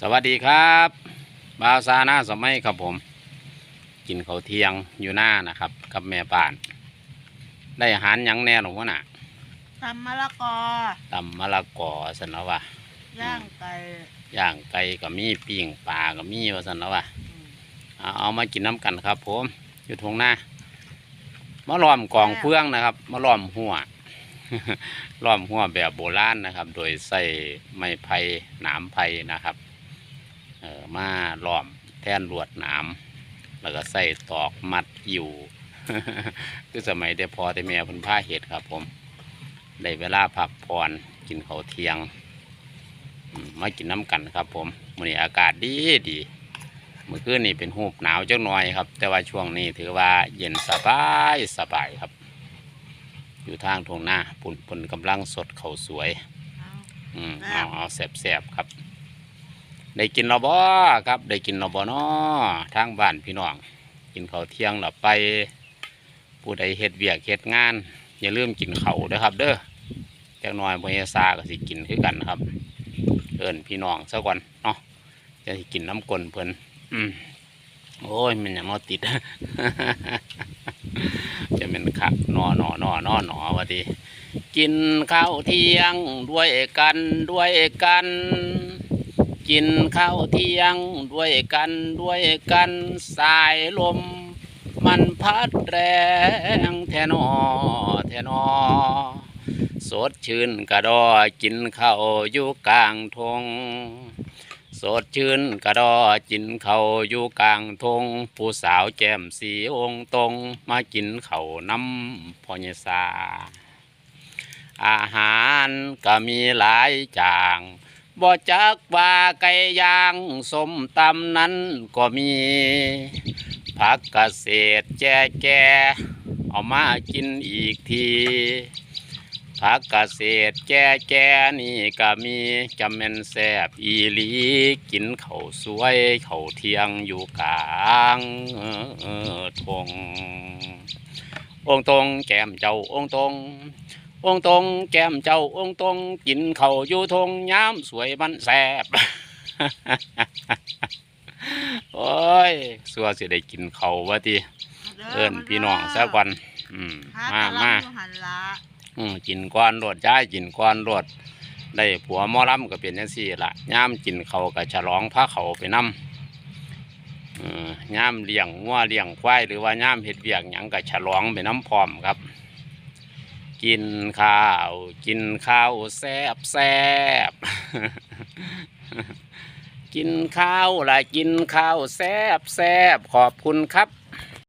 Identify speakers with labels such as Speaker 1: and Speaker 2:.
Speaker 1: สวัสดีครับบ่าวซาหน้าสมัยครับผม กินข้าวเที่ยงอยู่หน้านะครับ กับแม่บ้าน ได้อาหารหยังแน่หนูวะน่ะ
Speaker 2: ตำมะละกอ
Speaker 1: ตำมะละกอสันนะวะ
Speaker 2: ย่างไก่
Speaker 1: ย่างไก่ก็มีปิ้งปลาก็มีว่าสันนะวะ
Speaker 2: อืม
Speaker 1: เอาเอามากินน้ำกันครับ ผมอยู่ทงหน้ามาล้อมกองเฟืองนะครับมาล้อมหัวล้อมหัวแบบโบราณนะครับ โดยใส่ไม้ไผ่หนามไผ่นะครับเออมาล้อมแท่นลวดหนามแล้วก็ใส่ตอกมัดอยู่คือสมัยแต่พอแต่แม่เพิ่นผ้าเห็ดครับ ผมได้เวลาพักผ่อนกินข้าวเที่ยงอืมมากินน้ำกันครับ ผมมื้อนี้อากาศดีดีเมื่อคืนนี้เป็นหูบหนาวจักหน่อยครับ แต่ว่าช่วงนี้ถือว่าเย็นสบายสบายครับ อยู่ทางทงหน้าปุ่นปุ่นกำลังสดเขาวสวย
Speaker 2: เอา
Speaker 1: อืม
Speaker 2: ครั
Speaker 1: เอา
Speaker 2: บ
Speaker 1: เอาแสบๆครับ ได้กินเราบ่ครับ ได้กินเราบ่นอทางบ้านพี่น้อง กินข้าวเที่ยงเราไป ผู้ใดเฮ็ดเวียกเฮ็ดงาน อย่าลืมกินเขาวเด้อครับ เด้อจักน่อยพญาซาก็สิกินคือกันครับ เอิ้นพี่น้องซะก่อนเนาะจะสิกินน้ำกลนเพิ่นอืมโอ้ยมันอยังมาติด จะเป็นขักนอนอนอนอนอวะทีกินข้าวเที่ยงด้วยกันด้วยกัน กินข้าวเที่ยงด้วยกันด้วยกันสายลม มันพัดแรงแทนอแทนอสดชื่นกระดอกินข้าวอยู่กลางทงสดชื่นกระดอกินเขาวอยู่กลางทง ผู้สาวแจ่มสีองค์ตรง มากินเขาวน้ำพอญสาอาหารก็มีหลายจาง บ่จักว่าไก่ย่างสมตำนั้นก็มี ผักเกษตรแจแก่เอามากินอีกทีผักเกษตรแก่แก่นี่ก็มีจำเป็นแซบอีลี กินเขาสวยเขาเทียงอยู่กลางเออทงองตรงแก้มเจ้าองตรง องค์ตรงแก้มเจ้าองค์ตรงกินเขาวอยู่ทงย้ำสวยมันแซบโอ้ยสัวสิได้กินเขาววะที
Speaker 2: ด้
Speaker 1: เอิ้นพี่น้องซะก่อนอืม
Speaker 2: หา
Speaker 1: มา
Speaker 2: ตะลั
Speaker 1: มา
Speaker 2: งอยู่หันละ
Speaker 1: อืมกินก้อนรดย้ายกินก้อนรดได้ผัวหมอลำก็เป็นจังซี่ละย่ามกินเขาวก็ฉลองพระเขาไปนำเออย่ามเลี้ยงงัวเลี้ยงควายหรือว่าย่ามเฮ็ดเวียกหยังก็ฉลองไปน้ำพร้อมครับ กินข้าว กินข้าวแซ่บแซ่บกินข้าวละกินข้าวแซ่บแซ่บขอบคุณครับ